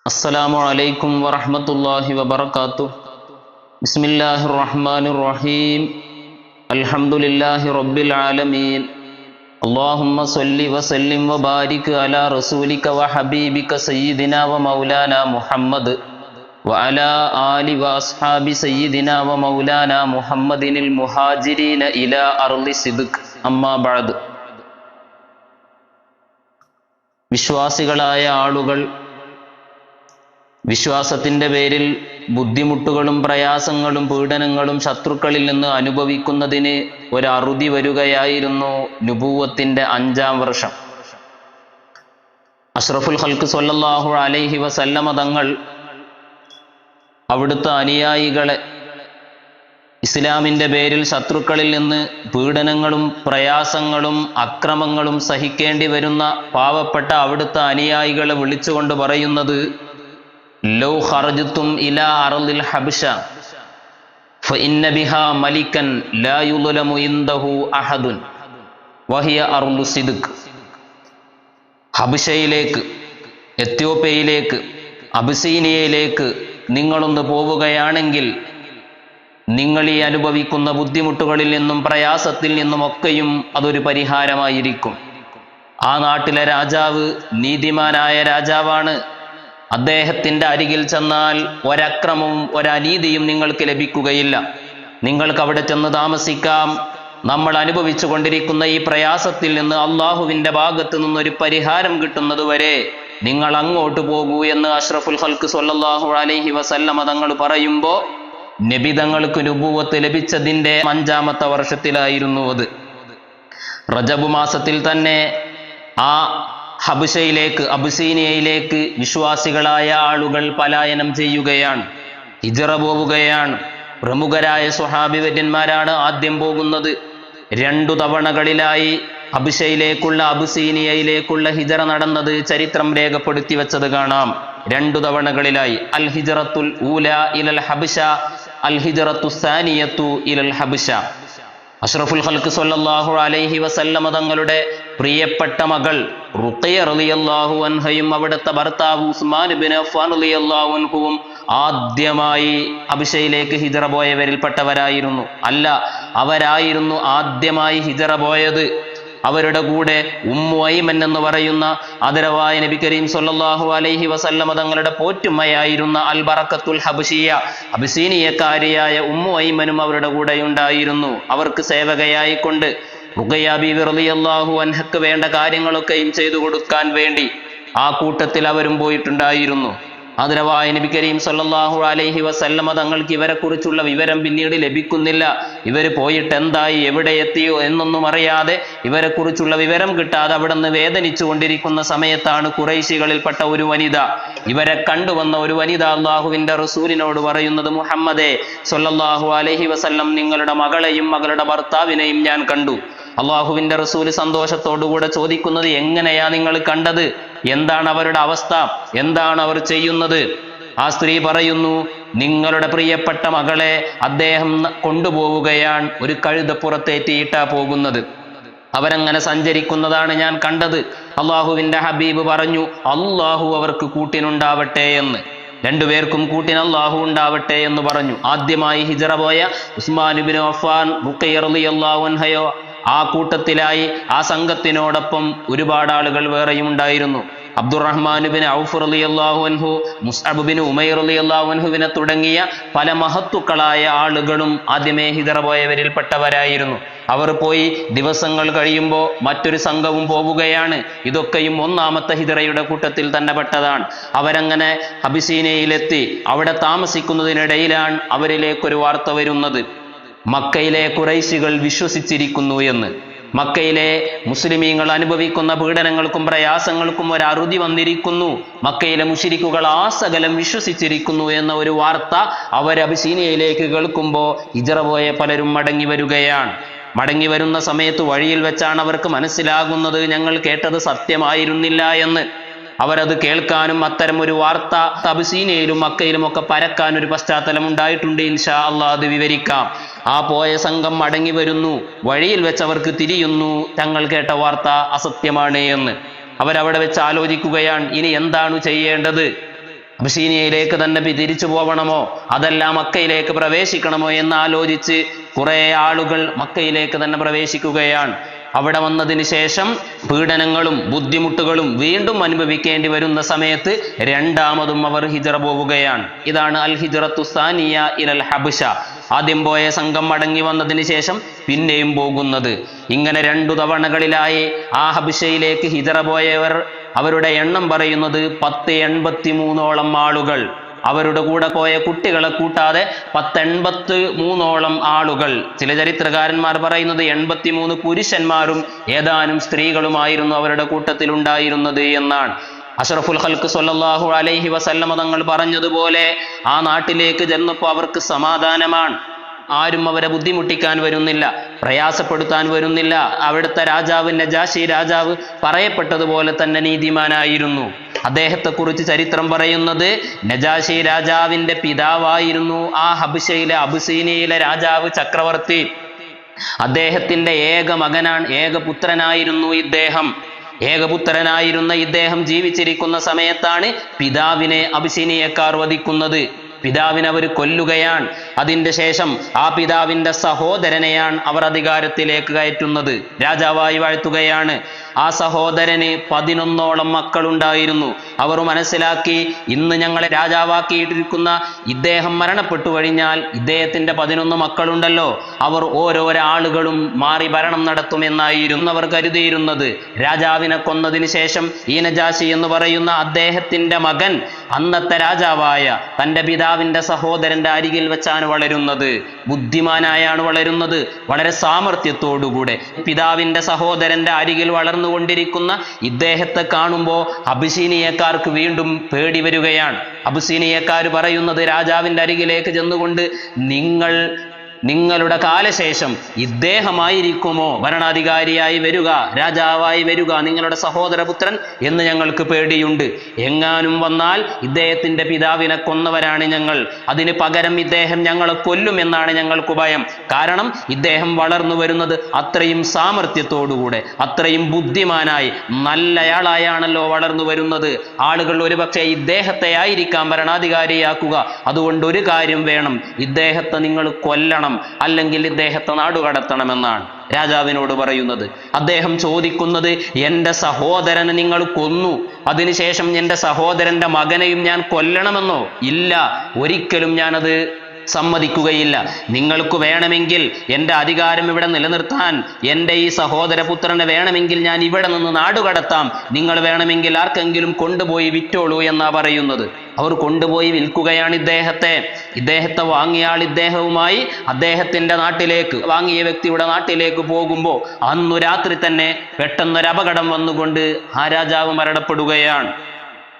السلام عليكم ورحمة الله وبركاته بسم الله الرحمن الرحيم الحمد لله رب العالمين اللهم صل وسلم وبارك على رسولك وحبيبك سيدنا ومولانا محمد وعلى آل وأصحاب سيدنا ومولانا محمد المهاجرين إلى أرض صدق أما بعد വിശ്വാസികളായ ആളുകൾ വിശ്വാസത്തിന്റെ പേരിൽ ബുദ്ധിമുട്ടുകളും പ്രയാസങ്ങളും പീഡനങ്ങളും ശത്രുക്കളിൽ നിന്ന് അനുഭവിക്കുന്നതിന് ഒരറുതി വരികയായിരുന്നു നുപൂവത്തിന്റെ അഞ്ചാം വർഷം. അഷ്റഫുൽ ഹൽക്ക് സൊല്ലാഹു അലൈഹി വസല്ലമ തങ്ങൾ അവിടുത്തെ അനുയായികളെ ഇസ്ലാമിന്റെ പേരിൽ ശത്രുക്കളിൽ നിന്ന് പീഡനങ്ങളും പ്രയാസങ്ങളും അക്രമങ്ങളും സഹിക്കേണ്ടി വരുന്ന പാവപ്പെട്ട അവിടുത്തെ അനുയായികളെ വിളിച്ചുകൊണ്ട് പറയുന്നത് ലൗ ഖറജത്തും ഇലാ അറളിൽ ഹബ്ശ فإن بها ملكا لا يظلم عنده أحد وهي أرض صدق ഹബിഷയിലേക്ക് എത്യോപ്യയിലേക്ക് അബിസീനിയയിലേക്ക് നിങ്ങളൊന്ന് പോവുകയാണെങ്കിൽ നിങ്ങൾ ഈ അനുഭവിക്കുന്ന ബുദ്ധിമുട്ടുകളിൽ നിന്നും പ്രയാസത്തിൽ നിന്നുമൊക്കെയും അതൊരു പരിഹാരമായിരിക്കും ആ നാട്ടിലെ രാജാവ് നീതിമാനായ രാജാവാണ് അദ്ദേഹത്തിന്റെ അരികിൽ ചെന്നാൽ ഒരക്രമവും ഒരനീതിയും നിങ്ങൾക്ക് ലഭിക്കുകയില്ല. നിങ്ങൾക്ക് അവിടെ ചെന്ന് താമസിക്കാം. നമ്മൾ അനുഭവിച്ചു കൊണ്ടിരിക്കുന്ന ഈ പ്രയാസത്തിൽ നിന്ന് അള്ളാഹുവിന്റെ ഭാഗത്ത് നിന്നൊരു പരിഹാരം കിട്ടുന്നതുവരെ നിങ്ങൾ അങ്ങോട്ട് പോകൂ എന്ന് അഷ്റഫുൽ ഹൽക്ക് സൊല്ലാഹു അലൈഹി വസല്ലമ തങ്ങൾ പറയുമ്പോൾ നബിതങ്ങൾക്ക് നുപൂവത്ത് ലഭിച്ചതിന്റെ അഞ്ചാമത്തെ വർഷത്തിലായിരുന്നു അത്. റജബ് മാസത്തിൽ തന്നെ ആ ഹബുഷയിലേക്ക് അബുസീനിയയിലേക്ക് വിശ്വാസികളായ ആളുകൾ പലായനം ചെയ്യുകയാണ് ഹിജറ പോവുകയാണ്. പ്രമുഖരായ സ്വഹാബിവര്യന്മാരാണ് ആദ്യം പോകുന്നത്. രണ്ടു തവണകളിലായി അബുഷയിലേക്കുള്ള അബുസീനിയയിലേക്കുള്ള ഹിജറ നടന്നത് ചരിത്രം രേഖപ്പെടുത്തി വെച്ചത് കാണാം. രണ്ടു തവണകളിലായി. അൽ ഹിജറത്തുൽ ഊല ഇലൽ ഹബിഷ അൽ ഹിജറത്തു സാനിയത്തു ഇലൽ ഹബിഷ. അഷ്റഫുൽ ഹൽക്ക് സല്ലാഹു അലൈഹി വസല്ലമ തങ്ങളുടെ പ്രിയപ്പെട്ട മകൾ റളിയല്ലാഹു അൻഹയും അവിടുത്തെ ഭർത്താവ് ഉസ്മാൻ അഫ്ഫാൻ റളിയല്ലാഹു അൻഹുവും ആദ്യമായി അബിഷയിലേക്ക് ഹിജറ പോയവരിൽപ്പെട്ടവരായിരുന്നു. അല്ല അവരായിരുന്നു ആദ്യമായി ഹിജറ പോയത്. അവരുടെ കൂടെ ഉമ്മു ഐമൻ എന്ന് പറയുന്ന ആദരവായ നബി കരീം സല്ലല്ലാഹു അലൈഹി വസല്ലമ തങ്ങളുടെ പോറ്റുമ്മയായിരുന്ന അൽ ബറക്കത്തുൽ ഹബിഷിയ അബിസീനിയക്കാരിയായ ഉമ്മു ഐമനും അവരുടെ കൂടെ ഉണ്ടായിരുന്നു അവർക്ക് സേവകയായിക്കൊണ്ട് റളിയല്ലാഹു അൻഹക്ക് വേണ്ട കാര്യങ്ങളൊക്കെയും ചെയ്തു കൊടുക്കാൻ വേണ്ടി ആ കൂട്ടത്തിൽ അവരും പോയിട്ടുണ്ടായിരുന്നു. ആദരവായ നബി കരീം സല്ലാഹു അലൈഹി വസല്ലമ തങ്ങൾക്ക് ഇവരെ കുറിച്ചുള്ള വിവരം പിന്നീട് ലഭിക്കുന്നില്ല. ഇവർ പോയിട്ട് എന്തായി എവിടെ എത്തിയോ എന്നൊന്നും അറിയാതെ ഇവരെ കുറിച്ചുള്ള വിവരം കിട്ടാതെ അവിടെ നിന്ന് വേദനിച്ചു കൊണ്ടിരിക്കുന്ന സമയത്താണ് കുറേശികളിൽപ്പെട്ട ഒരു വനിത. ഇവരെ കണ്ടുവന്ന ഒരു വനിത അള്ളാഹുവിന്റെ റസൂലിനോട് പറയുന്നത് മുഹമ്മദേ സൊല്ലാഹു അലൈഹി വസല്ലം നിങ്ങളുടെ മകളെയും മകളുടെ ഭർത്താവിനെയും ഞാൻ കണ്ടു. അള്ളാഹുവിന്റെ റസൂൽ സന്തോഷത്തോടുകൂടെ ചോദിക്കുന്നത് എങ്ങനെയാ നിങ്ങൾ കണ്ടത്? എന്താണ് അവരുടെ അവസ്ഥ? എന്താണ് അവർ ചെയ്യുന്നത്? ആ സ്ത്രീ പറയുന്നു നിങ്ങളുടെ പ്രിയപ്പെട്ട മകളെ അദ്ദേഹം കൊണ്ടുപോവുകയാണ്. ഒരു കഴുതപ്പുറത്തേറ്റിയിട്ടാ പോകുന്നത്. അവരങ്ങനെ സഞ്ചരിക്കുന്നതാണ് ഞാൻ കണ്ടത്. അള്ളാഹുവിന്റെ ഹബീബ് പറഞ്ഞു അള്ളാഹു അവർക്ക് കൂട്ടിനുണ്ടാവട്ടെ എന്ന്. രണ്ടുപേർക്കും കൂട്ടിന് അള്ളാഹു ഉണ്ടാവട്ടെ എന്ന് പറഞ്ഞു. ആദ്യമായി ഹിജറ പോയ ഉസ്മാൻ ഉസ്മാനുബിൻ അഫാൻ അള്ളാഹുൻഹയോ ആ കൂട്ടത്തിലായി ആ സംഘത്തിനോടൊപ്പം ഒരുപാട് ആളുകൾ വേറെയും ഉണ്ടായിരുന്നു. അബ്ദുറഹ്മാനുബിൻ ഔഫ് അലി അള്ളാഹുൻഹു മുസ്അബുബിൻ ഉമൈർ അലി അള്ളാഹുൻഹുവിനെ തുടങ്ങിയ പല മഹത്തുക്കളായ ആളുകളും ആദ്യമേ ഹിതറ പോയവരിൽപ്പെട്ടവരായിരുന്നു അവർ പോയി ദിവസങ്ങൾ കഴിയുമ്പോൾ മറ്റൊരു സംഘവും പോവുകയാണ്. ഇതൊക്കെയും ഒന്നാമത്തെ ഹിതറയുടെ കൂട്ടത്തിൽ തന്നെ പെട്ടതാണ്. അവരങ്ങനെ അബിസീനയിലെത്തി അവിടെ താമസിക്കുന്നതിനിടയിലാണ് അവരിലേക്കൊരു വാർത്ത വരുന്നത്. മക്കയിലെ കുറൈശികൾ വിശ്വസിച്ചിരിക്കുന്നു എന്ന്. മക്കയിലെ മുസ്ലിമീങ്ങൾ അനുഭവിക്കുന്ന പീഡനങ്ങൾക്കും പ്രയാസങ്ങൾക്കും ഒരു അറുതി വന്നിരിക്കുന്നു. മക്കയിലെ മുഷിരിക്കുകൾ ആ സകലം വിശ്വസിച്ചിരിക്കുന്നു എന്ന ഒരു വാർത്ത അവർ അബിസീനിയയിലേക്ക് കേൾക്കുമ്പോൾ ഇജറ പോയ പലരും മടങ്ങി വരികയാണ്. മടങ്ങി വരുന്ന സമയത്ത് വഴിയിൽ വെച്ചാണ് അവർക്ക് മനസ്സിലാകുന്നത് ഞങ്ങൾ കേട്ടത് സത്യമായിരുന്നില്ല എന്ന്. അവരത് കേൾക്കാനും അത്തരം ഒരു വാർത്ത തബസീനയിലും മക്കയിലും ഒക്കെ പരക്കാൻ ഒരു പശ്ചാത്തലം ഉണ്ടായിട്ടുണ്ട്. ഇൻഷാ അള്ളാഹ് അത് വിവരിക്കാം. ആ പോയ സംഘം മടങ്ങി വരുന്നു. വഴിയിൽ വെച്ച് അവർക്ക് തിരിയുന്നു. തങ്ങൾ കേട്ട വാർത്ത അസത്യമാണ് എന്ന്. അവരവിടെ വെച്ച് ആലോചിക്കുകയാണ് ഇനി എന്താണ് ചെയ്യേണ്ടത്? അബസീനിയയിലേക്ക് തന്നെ തിരിച്ചു പോകണമോ അതല്ല മക്കയിലേക്ക് പ്രവേശിക്കണമോ എന്ന് ആലോചിച്ച് കുറേ ആളുകൾ മക്കയിലേക്ക് തന്നെ പ്രവേശിക്കുകയാണ്. അവിടെ വന്നതിന് ശേഷം പീഡനങ്ങളും ബുദ്ധിമുട്ടുകളും വീണ്ടും അനുഭവിക്കേണ്ടി വരുന്ന സമയത്ത് രണ്ടാമതും അവർ ഹിജറ പോവുകയാണ്. ഇതാണ് അൽ ഹിജറത്തു സാനിയ ഇലൽ ഹബ്ഷ. ആദ്യം പോയ സംഘം മടങ്ങി വന്നതിന് ശേഷം പിന്നെയും പോകുന്നത്. ഇങ്ങനെ രണ്ടു തവണകളിലായി ആ ഹബിഷയിലേക്ക് ഹിജറ പോയവർ അവരുടെ എണ്ണം പറയുന്നത് പത്ത് എൺപത്തി മൂന്നോളം ആളുകൾ. അവരുടെ കൂടെ പോയ കുട്ടികളെ കൂട്ടാതെ പത്തെൺപത്തി മൂന്നോളം ആളുകൾ. ചില ചരിത്രകാരന്മാർ പറയുന്നത് എൺപത്തി മൂന്ന് പുരുഷന്മാരും ഏതാനും സ്ത്രീകളുമായിരുന്നു അവരുടെ കൂട്ടത്തിൽ ഉണ്ടായിരുന്നത് എന്നാണ്. അഷറഫുൽ ഹൽക്ക് സൊല്ലാഹു അലൈഹി വസല്ലമ തങ്ങൾ പറഞ്ഞതുപോലെ ആ നാട്ടിലേക്ക് ചെന്നപ്പോൾ അവർക്ക് സമാധാനമാണ്. ആരും അവരെ ബുദ്ധിമുട്ടിക്കാൻ വരുന്നില്ല പ്രയാസപ്പെടുത്താൻ വരുന്നില്ല. അവിടുത്തെ രാജാവ് നജാശി രാജാവ് പറയപ്പെട്ടതുപോലെ തന്നെ നീതിമാനായിരുന്നു. അദ്ദേഹത്തെക്കുറിച്ച് ചരിത്രം പറയുന്നത് നജാഷി രാജാവിന്റെ പിതാവായിരുന്നു ആ ഹബിഷയിലെ അബുസീനിയയിലെ രാജാവ് ചക്രവർത്തി. അദ്ദേഹത്തിന്റെ ഏക മകനാണ് ഏക പുത്രനായിരുന്നു ഇദ്ദേഹം. ഏകപുത്രനായിരുന്ന ഇദ്ദേഹം ജീവിച്ചിരിക്കുന്ന സമയത്താണ് പിതാവിനെ അബിസിനിയക്കാർ വധിക്കുന്നത്. പിതാവിനെ അവർ കൊല്ലുകയാണ്. അതിന്റെ ശേഷം ആ പിതാവിന്റെ സഹോദരനെയാണ് അവർ അധികാരത്തിലേക്ക് കയറ്റുന്നത്. രാജാവായി വാഴ്ത്തുകയാണ്. ആ സഹോദരന് പതിനൊന്നോളം മക്കളുണ്ടായിരുന്നു. അവർ മനസ്സിലാക്കി ഇന്ന് ഞങ്ങളെ രാജാവാക്കിയിട്ടിരിക്കുന്ന ഇദ്ദേഹം മരണപ്പെട്ടു കഴിഞ്ഞാൽ ഇദ്ദേഹത്തിന്റെ പതിനൊന്ന് മക്കളുണ്ടല്ലോ. അവർ ഓരോരാളുകളും മാറി ഭരണം നടത്തുമെന്നായിരുന്നു അവർ കരുതിയിരുന്നത്. രാജാവിനെ കൊന്നതിന് ശേഷം ഈനജാശി നജാശി എന്ന് പറയുന്ന അദ്ദേഹത്തിന്റെ മകൻ അന്നത്തെ രാജാവായ തന്റെ പിതാവിന്റെ സഹോദരന്റെ അരികിൽ വെച്ചാണ് വളരുന്നത്. ബുദ്ധിമാനായാണ് വളരുന്നത്. വളരെ സാമർഥ്യത്തോടുകൂടെ പിതാവിന്റെ സഹോദരന്റെ അരികിൽ വളർന്നുകൊണ്ടിരിക്കുന്ന ഇദ്ദേഹത്തെ കാണുമ്പോൾ അബിസീനിയക്കാർക്ക് വീണ്ടും പേടി വരികയാണ്. അബിസീനിയക്കാർ പറയുന്നത് രാജാവിന്റെ അരികിലേക്ക് ചെന്നുകൊണ്ട് നിങ്ങൾ നിങ്ങളുടെ കാലശേഷം ഇദ്ദേഹമായിരിക്കുമോ ഭരണാധികാരിയായി വരിക രാജാവായി വരിക നിങ്ങളുടെ സഹോദരപുത്രൻ എന്ന് ഞങ്ങൾക്ക് പേടിയുണ്ട്. എങ്ങാനും വന്നാൽ ഇദ്ദേഹത്തിന്റെ പിതാവിനെ കൊന്നവരാണ് ഞങ്ങൾ. അതിന് പകരം ഇദ്ദേഹം ഞങ്ങളെ കൊല്ലുമെന്നാണ് ഞങ്ങൾക്ക് ഭയം. കാരണം ഇദ്ദേഹം വളർന്നു വരുന്നത് അത്രയും സാമർഥ്യത്തോടുകൂടെ അത്രയും ബുദ്ധിമാനായി നല്ലയാളായാണല്ലോ വളർന്നു വരുന്നത്. ആളുകൾ ഒരുപക്ഷെ ഇദ്ദേഹത്തെ ആയിരിക്കാം ഭരണാധികാരിയാക്കുക. അതുകൊണ്ട് ഒരു കാര്യം വേണം ഇദ്ദേഹത്തെ നിങ്ങൾ കൊല്ലണം. അല്ലെങ്കിൽ ഇദ്ദേഹത്തെ നാടുകടത്തണമെന്നാണ് രാജാവിനോട് പറയുന്നത്. അദ്ദേഹം ചോദിക്കുന്നത് എന്റെ സഹോദരനെ നിങ്ങൾ കൊന്നു. അതിനുശേഷം എന്റെ സഹോദരന്റെ മകനെയും ഞാൻ കൊല്ലണമെന്നോ? ഇല്ല. ഒരിക്കലും ഞാനത് സമ്മതിക്കുകയില്ല. നിങ്ങൾക്ക് വേണമെങ്കിൽ എന്റെ അധികാരം ഇവിടെ നിലനിർത്താൻ എന്റെ ഈ സഹോദരപുത്രനെ വേണമെങ്കിൽ ഞാൻ ഇവിടെ നിന്ന് നാടുകടത്താം നിങ്ങൾ വേണമെങ്കിൽ ആർക്കെങ്കിലും കൊണ്ടുപോയി വിറ്റോളൂ എന്നാ പറയുന്നത്. അവർ കൊണ്ടുപോയി വിൽക്കുകയാണ് ഇദ്ദേഹത്തെ. ഇദ്ദേഹത്തെ വാങ്ങിയ ഇദ്ദേഹവുമായി അദ്ദേഹത്തിന്റെ നാട്ടിലേക്ക് വാങ്ങിയ വ്യക്തിയുടെ നാട്ടിലേക്ക് പോകുമ്പോൾ അന്നു രാത്രി തന്നെ പെട്ടെന്നൊരു അപകടം വന്നുകൊണ്ട് ആ രാജാവ് മരണപ്പെടുകയാണ്.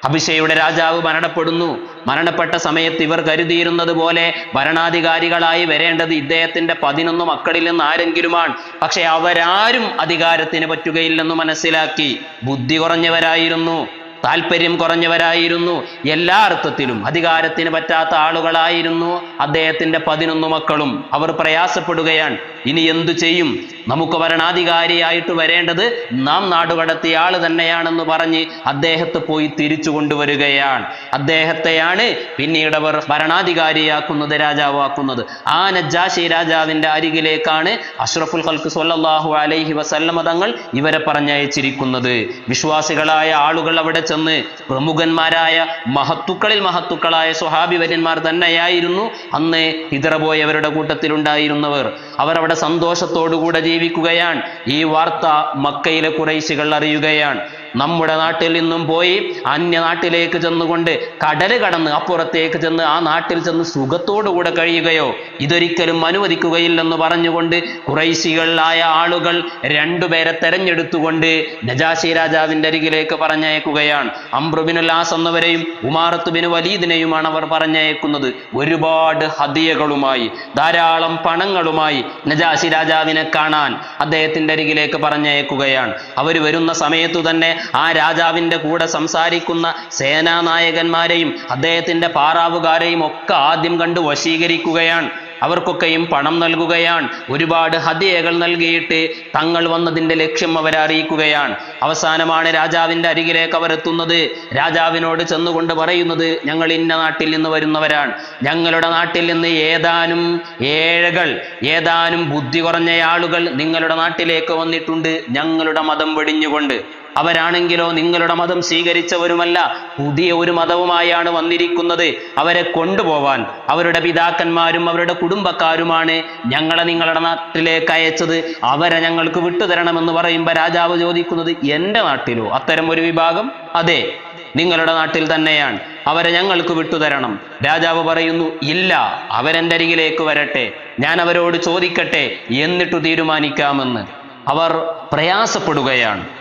അഭിഷയുടെ രാജാവ് മരണപ്പെടുന്നു. മരണപ്പെട്ട സമയത്ത് ഇവർ കരുതിയിരുന്നത് പോലെ ഭരണാധികാരികളായി വരേണ്ടത് ഇദ്ദേഹത്തിന്റെ പതിനൊന്ന് മക്കളിൽ നിന്ന് ആരെങ്കിലുമാണ്. പക്ഷേ അവരാരും അധികാരത്തിന് പറ്റുകയില്ലെന്ന് മനസ്സിലാക്കി. ബുദ്ധി കുറഞ്ഞവരായിരുന്നു. താല്പര്യം കുറഞ്ഞവരായിരുന്നു. എല്ലാ അർത്ഥത്തിലും അധികാരത്തിന് പറ്റാത്ത ആളുകളായിരുന്നു അദ്ദേഹത്തിന്റെ പതിനൊന്ന് മക്കളും. അവർ പ്രയാസപ്പെടുകയാണ്. ഇനി എന്തു ചെയ്യും? നമുക്ക് ഭരണാധികാരിയായിട്ട് വരേണ്ടത് നാം നാടുകടത്തിയ ആൾ തന്നെയാണെന്ന് പറഞ്ഞ് അദ്ദേഹത്തെ പോയി തിരിച്ചു കൊണ്ടുവരികയാണ്. അദ്ദേഹത്തെയാണ് പിന്നീട് അവർ ഭരണാധികാരിയാക്കുന്നത് രാജാവാക്കുന്നത്. ആ നജ്ജാശി രാജാവിന്റെ അരികിലേക്കാണ് അഷ്റഫുൽ ഖൽക്ക് സ്വല്ലല്ലാഹു അലൈഹി വസല്ലമ തങ്ങൾ ഇവരെ പറഞ്ഞയച്ചിരിക്കുന്നത്. വിശ്വാസികളായ ആളുകൾ അവിടെ ചെന്ന് പ്രമുഖന്മാരായ മഹത്തുക്കളിൽ മഹത്തുക്കളായ സ്വഹാബി വര്യന്മാർ തന്നെയായിരുന്നു അന്ന് ഹിതറ പോയവരുടെ കൂട്ടത്തിലുണ്ടായിരുന്നവർ. അവർ അവിടെ സന്തോഷത്തോടുകൂടെ ജീവിക്കുകയാണ്. ഈ വാർത്ത മക്കയിലെ കുറേശികൾ അറിയുകയാണ്. നമ്മുടെ നാട്ടിൽ നിന്നും പോയി അന്യ നാട്ടിലേക്ക് ചെന്നുകൊണ്ട് കടൽ കടന്ന് അപ്പുറത്തേക്ക് ചെന്ന് ആ നാട്ടിൽ ചെന്ന് സുഖത്തോടുകൂടെ കഴിയുകയോ ഇതൊരിക്കലും അനുവദിക്കുകയില്ലെന്ന് പറഞ്ഞുകൊണ്ട് കുറൈശികളായ ആളുകൾ രണ്ടുപേരെ തെരഞ്ഞെടുത്തുകൊണ്ട് നജാശി രാജാവിന്റെ അരികിലേക്ക് പറഞ്ഞയക്കുകയാണ്. അംബ്രുബിനുൽ ആസ് എന്നവരെയും ഉമാറത്ത് ബിൻ വലീദിനെയുമാണ് അവർ പറഞ്ഞയക്കുന്നത്. ഒരുപാട് ഹദിയകളുമായി ധാരാളം പണങ്ങളുമായി നജാശി രാജാവിനെ കാണാൻ അദ്ദേഹത്തിന്റെ അരികിലേക്ക് പറഞ്ഞയക്കുകയാണ്. അവർ വരുന്ന സമയത്തു തന്നെ ആ രാജാവിന്റെ കൂടെ സംസാരിക്കുന്ന സേനാനായകന്മാരെയും അദ്ദേഹത്തിന്റെ പാറാവുകാരെയും ഒക്കെ ആദ്യം കണ്ട് വശീകരിക്കുകയാണ്. അവർക്കൊക്കെയും പണം നൽകുകയാണ്. ഒരുപാട് ഹദിയകൾ നൽകിയിട്ട് തങ്ങൾ വന്നതിന്റെ ലക്ഷ്യം അവരെ അറിയിക്കുകയാണ് അവസാനമാണ് രാജാവിന്റെ അരികിലേക്ക് അവർ എത്തുന്നത് രാജാവിനോട് ചെന്നുകൊണ്ട് പറയുന്നത് ഞങ്ങൾ ഇന്ന നാട്ടിൽ നിന്ന് വരുന്നവരാണ്. ഞങ്ങളുടെ നാട്ടിൽ നിന്ന് ഏതാനും ഏഴകൾ ഏതാനും ബുദ്ധി കുറഞ്ഞ ആളുകൾ നിങ്ങളുടെ നാട്ടിലേക്ക് വന്നിട്ടുണ്ട്. ഞങ്ങളുടെ മതം വെടിഞ്ഞുകൊണ്ട് അവരാണെങ്കിലോ നിങ്ങളുടെ മതം സ്വീകരിച്ചവരുമല്ല പുതിയ ഒരു മതവുമായാണ് വന്നിരിക്കുന്നത്. അവരെ കൊണ്ടുപോവാൻ അവരുടെ പിതാക്കന്മാരും അവരുടെ കുടുംബക്കാരുമാണ് ഞങ്ങളെ നിങ്ങളുടെ നാട്ടിലേക്ക് അയച്ചത്. അവരെ ഞങ്ങൾക്ക് വിട്ടുതരണമെന്ന് പറയുമ്പോൾ രാജാവ് ചോദിക്കുന്നത് എന്റെ നാട്ടിലോ? അത്തരം ഒരു വിഭാഗം അതെ നിങ്ങളുടെ നാട്ടിൽ തന്നെയാണ്. അവരെ ഞങ്ങൾക്ക് വിട്ടുതരണം. രാജാവ് പറയുന്നു ഇല്ല അവരെന്റെ അരികിലേക്ക് വരട്ടെ. ഞാൻ അവരോട് ചോദിക്കട്ടെ എന്നിട്ടു തീരുമാനിക്കാമെന്ന്. അവർ പ്രയാസപ്പെടുകയാണ്.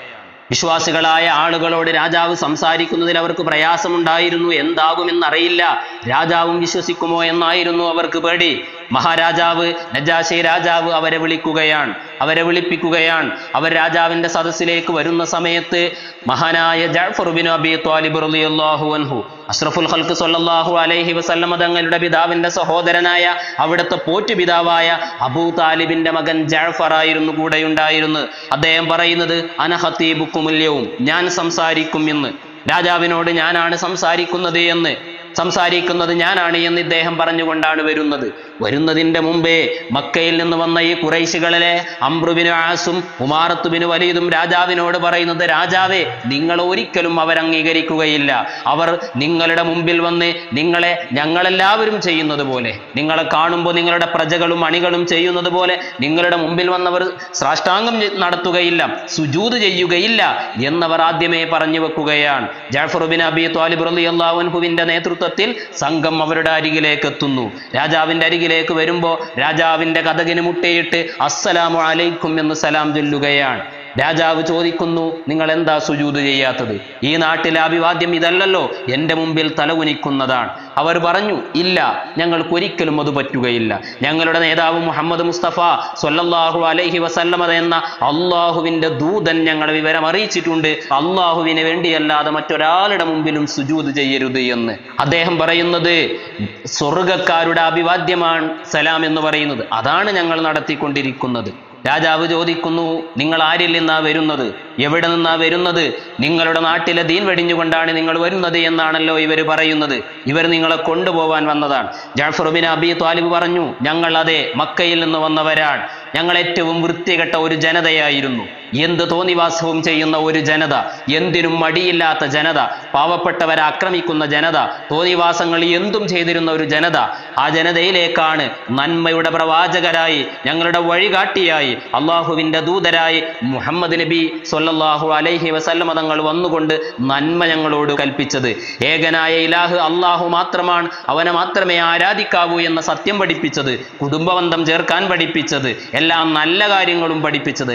വിശ്വാസികളായ ആളുകളോട് രാജാവ് സംസാരിക്കുന്നതിൽ അവർക്ക് പ്രയാസമുണ്ടായിരുന്നു. എന്താകുമെന്നറിയില്ല. രാജാവും വിശ്വസിക്കുമോ എന്നായിരുന്നു അവർക്ക് പേടി. മഹാരാജാവ് നജാശി രാജാവ് അവരെ വിളിക്കുകയാണ്. അവരെ വിളിപ്പിക്കുകയാണ്. അവർ രാജാവിന്റെ സദസ്സിലേക്ക് വരുന്ന സമയത്ത് മഹാനായ ജാഫർ ബിൻ അബി ത്വാലിബ് അൻഹു അഷ്റഫുൽ ഖൽക്ക് സൊല്ലാഹു അലൈഹി വസല്ലമ തങ്ങളുടെ പിതാവിന്റെ സഹോദരനായ അവിടുത്തെ പോറ്റു പിതാവായ അബൂ താലിബിന്റെ മകൻ ജാഫർ ആയിരുന്നു ഉണ്ടായിരുന്നു അദ്ദേഹം പറയുന്നത് അനഹത്തീബുക്കുമുല്യവും ഞാൻ സംസാരിക്കും എന്ന്. രാജാവിനോട് ഞാനാണ് സംസാരിക്കുന്നത് എന്ന്. സംസാരിക്കുന്നത് ഞാനാണ് എന്ന് ഇദ്ദേഹം പറഞ്ഞുകൊണ്ടാണ് വരുന്നത്. വരുന്നതിന്റെ മുമ്പേ മക്കയിൽ നിന്ന് വന്ന ഈ കുറൈശികളിലെ അംബ്രുബിന് ആസും ഉമാറത്തുബിനു വലീദും രാജാവിനോട് പറയുന്നത് രാജാവേ നിങ്ങൾ ഒരിക്കലും അവർ അംഗീകരിക്കുകയില്ല അവർ നിങ്ങളുടെ മുമ്പിൽ വന്ന് നിങ്ങളെ ഞങ്ങളെല്ലാവരും ചെയ്യുന്നത് പോലെ നിങ്ങളെ കാണുമ്പോൾ നിങ്ങളുടെ പ്രജകളും അണികളും ചെയ്യുന്നത് പോലെ നിങ്ങളുടെ മുമ്പിൽ വന്നവർ സാഷ്ടാംഗം നടത്തുകയില്ല സുജൂത് ചെയ്യുകയില്ല എന്നവർ ആദ്യമേ പറഞ്ഞു വെക്കുകയാണ്. ജാഫർ ബിൻ അബി ത്വാലിബ് റളിയല്ലാഹുവിന്റെ നേതൃത്വത്തിൽ സംഘം അവരുടെ അരികിലേക്ക് എത്തുന്നു. രാജാവിന്റെ അരികിലേക്ക് വരുമ്പോൾ രാജാവിന്റെ കഥകിന് മുട്ടയിട്ട് അസ്സലാമു അലൈക്കും എന്ന് സലാം ചൊല്ലുകയാണ്. രാജാവ് ചോദിക്കുന്നു നിങ്ങൾ എന്താ സുജൂത് ചെയ്യാത്തത്? ഈ നാട്ടിലെ അഭിവാദ്യം ഇതല്ലല്ലോ എന്റെ മുമ്പിൽ തലകുനിക്കുന്നതാണ്. അവർ പറഞ്ഞു ഇല്ല ഞങ്ങൾക്ക് ഒരിക്കലും അത് പറ്റുകയില്ല. ഞങ്ങളുടെ നേതാവ് മുഹമ്മദ് മുസ്തഫ സൊല്ലാഹു അലൈഹി വസല്ലമത എന്ന അള്ളാഹുവിന്റെ ദൂതൻ ഞങ്ങളെ വിവരം അറിയിച്ചിട്ടുണ്ട്. അള്ളാഹുവിന് വേണ്ടിയല്ലാതെ മറ്റൊരാളുടെ മുമ്പിലും സുജൂത് ചെയ്യരുത് എന്ന്. അദ്ദേഹം പറയുന്നത് സ്വർഗക്കാരുടെ അഭിവാദ്യമാണ് സലാം എന്ന് പറയുന്നത്. അതാണ് ഞങ്ങൾ നടത്തിക്കൊണ്ടിരിക്കുന്നത്. രാജാവ് ചോദിക്കുന്നു നിങ്ങൾ ആരിൽ നിന്നാ വരുന്നത്? എവിടെ നിന്നാ വരുന്നത്? നിങ്ങളുടെ നാട്ടിലെ ദീൻ വെടിഞ്ഞുകൊണ്ടാണ് നിങ്ങൾ വരുന്നത് എന്നാണല്ലോ ഇവർ പറയുന്നത്. ഇവർ നിങ്ങളെ കൊണ്ടുപോവാൻ വന്നതാണ്. ജാഫറുബിൻ ബിൻ അബി ത്വാലിബ് പറഞ്ഞു ഞങ്ങൾ അതെ മക്കയിൽ നിന്ന് വന്നവരാണ്. ഞങ്ങൾ ഏറ്റവും വൃത്തികെട്ട ഒരു ജനതയായിരുന്നു. എന്ത് തോന്നിവാസവും ചെയ്യുന്ന ഒരു ജനത എന്തിനും മടിയില്ലാത്ത ജനത പാവപ്പെട്ടവരെ ആക്രമിക്കുന്ന ജനത തോന്നിവാസങ്ങൾ എന്തും ചെയ്തിരുന്ന ഒരു ജനത ആ ജനതയിലേക്കാണ് നന്മയുടെ പ്രവാചകരായി ഞങ്ങളുടെ വഴികാട്ടിയായി അള്ളാഹുവിന്റെ ദൂതരായി മുഹമ്മദ് നബി സൊല്ലാഹു അലൈഹി വസല്ലമ തങ്ങൾ വന്നുകൊണ്ട് നന്മ ഞങ്ങളോട് കൽപ്പിച്ചത്. ഏകനായ ഇലാഹ് അള്ളാഹു മാത്രമാണ് അവനെ മാത്രമേ ആരാധിക്കാവൂ എന്ന സത്യം പഠിപ്പിച്ചത് കുടുംബബന്ധം ചേർക്കാൻ പഠിപ്പിച്ചത് എല്ലാ നല്ല കാര്യങ്ങളും പഠിപ്പിച്ചത്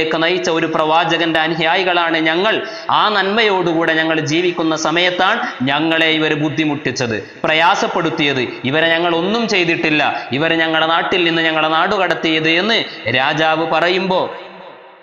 നന്മയിലേക്ക് നയിച്ച ഒരു പ്രവാചകന്റെ അനുയായികളാണ് ഞങ്ങൾ. ആ നന്മയോടുകൂടെ ഞങ്ങൾ ജീവിക്കുന്ന സമയത്താണ് ഞങ്ങളെ ഇവർ ബുദ്ധിമുട്ടിച്ചത് പ്രയാസപ്പെടുത്തിയത്. ഇവരെ ഞങ്ങൾ ഒന്നും ചെയ്തിട്ടില്ല. ഇവരെ ഞങ്ങളുടെ നാട്ടിൽ നിന്ന് ഞങ്ങളുടെ നാടുകടത്തിയത് എന്ന് രാജാവ് പറയുമ്പോൾ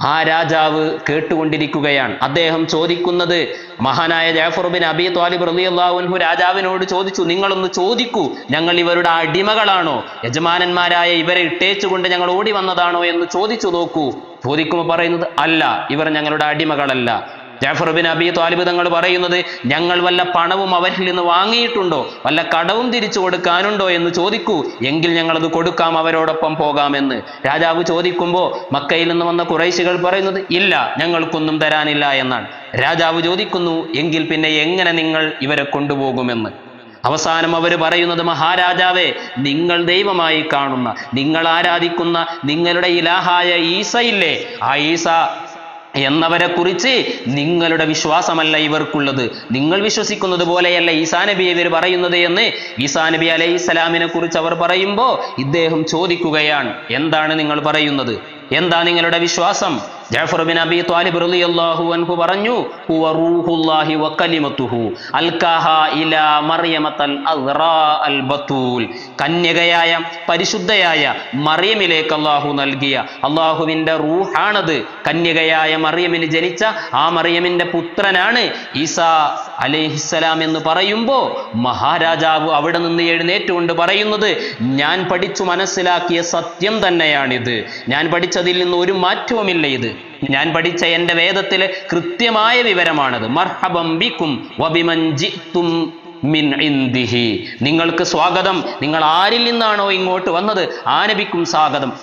ആ രാജാവ് കേട്ടുകൊണ്ടിരിക്കുകയാണ്. അദ്ദേഹം ചോദിക്കുന്നത് മഹാനായ ജാഫർബിൻ അബി ത്വാലിബ് റളിയല്ലാഹു രാജാവിനോട് ചോദിച്ചു നിങ്ങളൊന്ന് ചോദിക്കൂ ഞങ്ങൾ ഇവരുടെ അടിമകളാണോ? യജമാനന്മാരായ ഇവരെ ഇട്ടേച്ചുകൊണ്ട് ഞങ്ങൾ ഓടി വന്നതാണോ? എന്ന് ചോദിച്ചു നോക്കൂ. ചോദിക്കുമ്പോൾ പറയുന്നത് അല്ല ഇവർ ഞങ്ങളുടെ അടിമകളല്ല. ജാഫർ അബി ത്വാലിബ് തങ്ങൾ പറയുന്നത് ഞങ്ങൾ വല്ല പണവും അവരിൽ നിന്ന് വാങ്ങിയിട്ടുണ്ടോ? വല്ല കടവും തിരിച്ചു കൊടുക്കാനുണ്ടോ എന്ന് ചോദിക്കൂ. എങ്കിൽ ഞങ്ങളത് കൊടുക്കാം അവരോടൊപ്പം പോകാമെന്ന്. രാജാവ് ചോദിക്കുമ്പോൾ മക്കയിൽ നിന്ന് വന്ന കുറേശികൾ പറയുന്നത് ഇല്ല ഞങ്ങൾക്കൊന്നും തരാനില്ല എന്നാണ്. രാജാവ് ചോദിക്കുന്നു എങ്കിൽ പിന്നെ എങ്ങനെ നിങ്ങൾ ഇവരെ കൊണ്ടുപോകുമെന്ന്? അവസാനം അവർ പറയുന്നത് മഹാരാജാവേ നിങ്ങൾ ദൈവമായി കാണുന്ന നിങ്ങൾ ആരാധിക്കുന്ന നിങ്ങളുടെ ഇലാഹായ ഈസയില്ലേ? ആ ഈസ എന്നവരെ കുറിച്ച് നിങ്ങളുടെ വിശ്വാസമല്ല ഇവർക്കുള്ളത്. നിങ്ങൾ വിശ്വസിക്കുന്നത് പോലെയല്ല ഈസാ നബി ഇവർ പറയുന്നത് എന്ന് ഈസാ നബി അലൈഹി സ്വലാമിനെ കുറിച്ച് അവർ പറയുമ്പോൾ ഇദ്ദേഹം ചോദിക്കുകയാണ്. എന്താണ് നിങ്ങൾ പറയുന്നത്? എന്താ നിങ്ങളുടെ വിശ്വാസം? ജാഫർ ബിൻ ത്വാലിബ് റളിയല്ലാഹു അൻഹു പറഞ്ഞു ഹുവ റൂഹുല്ലാഹി വ കലിമത്തുഹു അൽകാഹ ഇലാ മറിയമത്തൽ അസ്റാ അൽ കന്യകയായ പരിശുദ്ധയായ മറിയമിലേക്ക് അള്ളാഹു നൽകിയ അള്ളാഹുവിന്റെ റൂഹാണത് കന്യകയായ മറിയമിന് ജനിച്ച ആ മറിയമിന്റെ പുത്രനാണ് ഈസാ അലൈഹിസ്സലാം എന്ന് പറയുമ്പോൾ മഹാരാജാവ് അവിടെ നിന്ന് എഴുന്നേറ്റുകൊണ്ട് പറയുന്നത് ഞാൻ പഠിച്ചു മനസ്സിലാക്കിയ സത്യം തന്നെയാണിത്. ഞാൻ പഠിച്ചതിൽ നിന്ന് ഒരു മാറ്റവുമില്ല ഇത്. ഞാൻ പഠിച്ച എന്റെ വേദത്തിലെ കൃത്യമായ വിവരമാണത്. മർഹബം ബിക്കും വബിമൻ ജിത്തും മിൻ ഇന്ദിഹി. നിങ്ങൾക്ക് സ്വാഗതം. നിങ്ങൾ ആരിൽ നിന്നാണോ ഇങ്ങോട്ട് വന്നത്? ആനബിക്കും നബിക്കും സ്വാഗതം.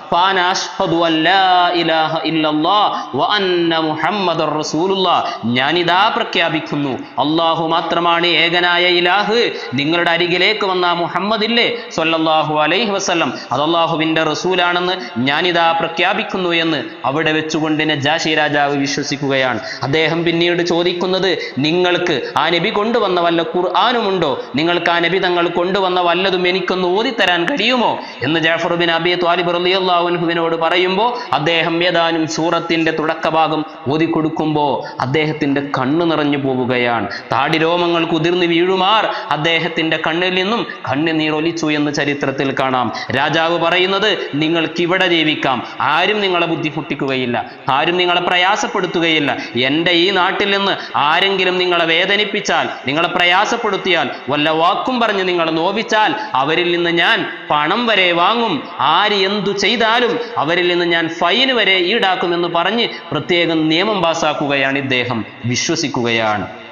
ഞാനിതാ പ്രഖ്യാപിക്കുന്നു. അള്ളാഹു മാത്രമാണ് ഏകനായ ഇലാഹ്. നിങ്ങളുടെ അരികിലേക്ക് വന്ന മുഹമ്മദ് ഇല്ലേ? സൊല്ലാഹു അലൈഹി വസല്ലം. അത് റസൂലാണെന്ന് ഞാനിതാ പ്രഖ്യാപിക്കുന്നു എന്ന് അവിടെ വെച്ചുകൊണ്ട് നജാഷി രാജാവ് വിശ്വസിക്കുകയാണ്. അദ്ദേഹം പിന്നീട് ചോദിക്കുന്നത് നിങ്ങൾക്ക് ആ നബി കൊണ്ടുവന്ന വല്ല ഖുർആാനുമുണ്ടോ നിങ്ങൾക്ക് ആ നബി തങ്ങൾ കൊണ്ടുവന്ന വല്ലതും എനിക്കൊന്ന് ഓതിത്തരാൻ കഴിയുമോ? എന്ന് ജാഫർ ബിൻ അബി ത്വാലിബ് റളിയല്ലാഹുവിനോട് പറയുമ്പോൾ അദ്ദേഹം ഏതാനും സൂറത്തിന്റെ തുടക്കഭാഗം ഓതിക്കൊടുക്കുമ്പോൾ അദ്ദേഹത്തിന്റെ കണ്ണ് നിറഞ്ഞു പോവുകയാണ്. താടി രോമങ്ങൾ കുതിർന്നു വീഴുമാർ അദ്ദേഹത്തിന്റെ കണ്ണിൽ നിന്നും കണ്ണുനീർ ഒലിച്ചു എന്ന് ചരിത്രത്തിൽ കാണാം. രാജാവ് പറയുന്നത് നിങ്ങൾക്ക് ഇവിടെ ജീവിക്കാം. ആരും നിങ്ങളെ ബുദ്ധിമുട്ടിക്കുകയില്ല. ആരും നിങ്ങളെ പ്രയാസപ്പെടുത്തുകയില്ല. എന്റെ ഈ നാട്ടിൽ നിന്ന് ആരെങ്കിലും നിങ്ങളെ വേദനിപ്പിച്ചാൽ നിങ്ങളെ പ്രയാസപ്പെടുത്തിയാൽ വല്ല വാക്കും പറഞ്ഞ് നിങ്ങൾ നോവിച്ചാൽ അവരിൽ നിന്ന് ഞാൻ പണം വരെ വാങ്ങും. ആര് എന്തു ചെയ്താലും അവരിൽ നിന്ന് ഞാൻ ഫൈൻ വരെ ഈടാക്കുമെന്ന് പറഞ്ഞ് പ്രത്യേകം നിയമം പാസാക്കുകയാണ് ഇദ്ദേഹം. വിശ്വസിക്കുകയാണ്.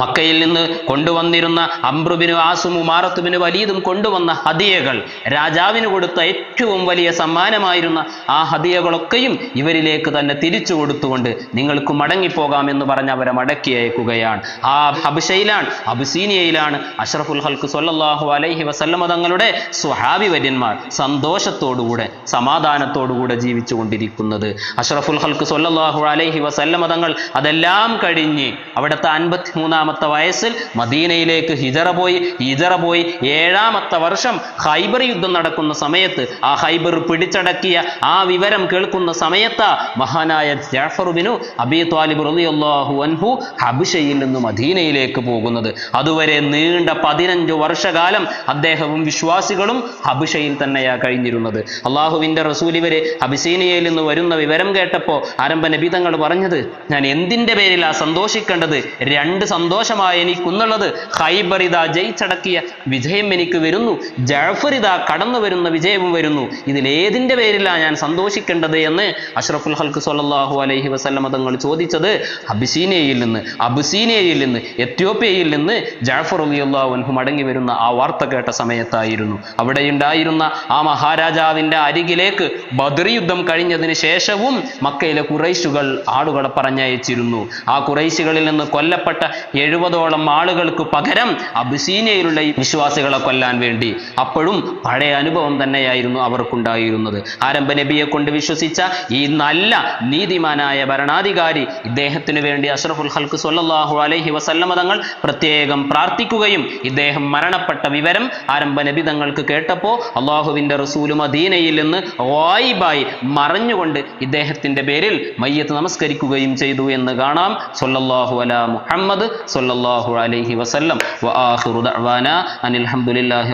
മക്കയിൽ നിന്ന് കൊണ്ടുവന്നിരുന്ന അമ്രുബിനു ആസും ഉമാറത്തുബിനു വലീദും കൊണ്ടുവന്ന ഹദിയകൾ രാജാവിന് കൊടുത്ത ഏറ്റവും വലിയ സമ്മാനമായിരുന്ന ആ ഹദിയകളൊക്കെയും ഇവരിലേക്ക് തന്നെ തിരിച്ചു കൊടുത്തുകൊണ്ട് നിങ്ങൾക്ക് മടങ്ങിപ്പോകാം എന്ന് പറഞ്ഞ് അവരെ മടക്കി അയക്കുകയാണ്. ആ ഹബിഷയിലാണ് അബുസീനിയയിലാണ് അഷ്റഫുൽ ഹൽക്ക് സൊല്ലാഹു അലൈഹി വസല്ലമ തങ്ങളുടെ സ്വഹാബി വര്യന്മാർ സന്തോഷത്തോടുകൂടെ സമാധാനത്തോടുകൂടെ ജീവിച്ചു കൊണ്ടിരിക്കുന്നത് അഷ്റഫുൽ ഹൽക്ക് സൊല്ലാഹു അലൈഹി വസല്ലമ തങ്ങൾ അതെല്ലാം കഴിഞ്ഞ് അവിടുത്തെ അൻപത്തി മൂന്നാമത്തെ വയസ്സിൽ മദീനയിലേക്ക് ഹിജറ പോയി. ഹിജറ പോയി. ഏഴാമത്തെ വർഷം ഹൈബർ യുദ്ധം നടക്കുന്ന സമയത്ത് ആ ഹൈബർ പിടിച്ചടക്കിയ ആ വിവരം കേൾക്കുന്ന സമയത്ത് മഹാനായ ജാഫറുബിനു അബി ത്വാലിബ് റളിയല്ലാഹു അൻഹു ഹബിഷയിൽ നിന്ന് മദീനയിലേക്ക് പോകുന്നത്. അതുവരെ നീണ്ട പതിനഞ്ച് വർഷകാലം അദ്ദേഹവും വിശ്വാസികളും ഹബിഷയിൽ തന്നെയാ കഴിഞ്ഞിരുന്നത്. അള്ളാഹുവിന്റെ റസൂൽ ഇവർ അബിസീനിയയിൽ നിന്ന് വരുന്ന വിവരം കേട്ടപ്പോൾ ആരംഭ നബി തങ്ങൾ പറഞ്ഞത് ഞാൻ എന്തിന്റെ പേരിലാ സന്തോഷിക്കേണ്ടത്? രണ്ട് സന്തോഷമായി എനിക്കുന്നുള്ളത്. ഹൈബർ ഇതാ ജയിച്ചടക്കിയ വിജയം എനിക്ക് വരുന്നു. ജഫറിത കടന്നു വരുന്ന വിജയവും വരുന്നു. ഇതിലേതിന്റെ പേരിലാണ് ഞാൻ സന്തോഷിക്കേണ്ടത് എന്ന് അഷ്റഫുൽ ഹൽക്ക് സല്ലല്ലാഹു അലൈഹി വസല്ലമ തങ്ങൾ ചോദിച്ചത് അബിസീനയിൽ നിന്ന് അബുസീനയിൽ നിന്ന് എത്യോപ്യയിൽ നിന്ന് ജാഫർ അൻഹു മടങ്ങി വരുന്ന ആ വാർത്ത കേട്ട സമയത്തായിരുന്നു. അവിടെ ഉണ്ടായിരുന്ന ആ മഹാരാജാവിന്റെ അരികിലേക്ക് ബദർ യുദ്ധം കഴിഞ്ഞതിന് ശേഷവും മക്കയിലെ കുറൈശുകൾ ആടുകളെ പറഞ്ഞയച്ചിരുന്നു. ആ കുറൈശികളിൽ നിന്ന് കൊല്ലപ്പെട്ട എഴുപതോളം ആളുകൾക്ക് പകരം അബിസീനയിലുള്ള ഈ വിശ്വാസികളെ കൊല്ലാൻ വേണ്ടി അപ്പോഴും പഴയ അനുഭവം തന്നെയായിരുന്നു അവർക്കുണ്ടായിരുന്നത്. ആരംഭ നബിയെ കൊണ്ട് വിശ്വസിച്ച ഈ നല്ല നീതിമാനായ ഭരണാധികാരി ഇദ്ദേഹത്തിന് വേണ്ടി അഷ്റഫുൽ ഹൽക്ക് സൊല്ലാഹു അലൈഹി വസല്ലമ തങ്ങൾ പ്രത്യേകം പ്രാർത്ഥിക്കുകയും ഇദ്ദേഹം മരണപ്പെട്ട വിവരം ആരംഭ നബി തങ്ങൾക്ക് കേട്ടപ്പോൾ അള്ളാഹുവിന്റെ റസൂൽ മദീനയിൽ നിന്ന് വായിബായി മറഞ്ഞുകൊണ്ട് ഇദ്ദേഹത്തിന്റെ പേരിൽ മയ്യത്ത് നമസ്കരിക്കുകയും ചെയ്തു എന്ന് കാണാം. സൊല്ലാഹു അല മുഹമ്മദ് സല്ലല്ലാഹു അലൈഹി വസല്ലം. വ ആഖിറു ദഅവാന അനിൽ ഹംദുലില്ലാഹി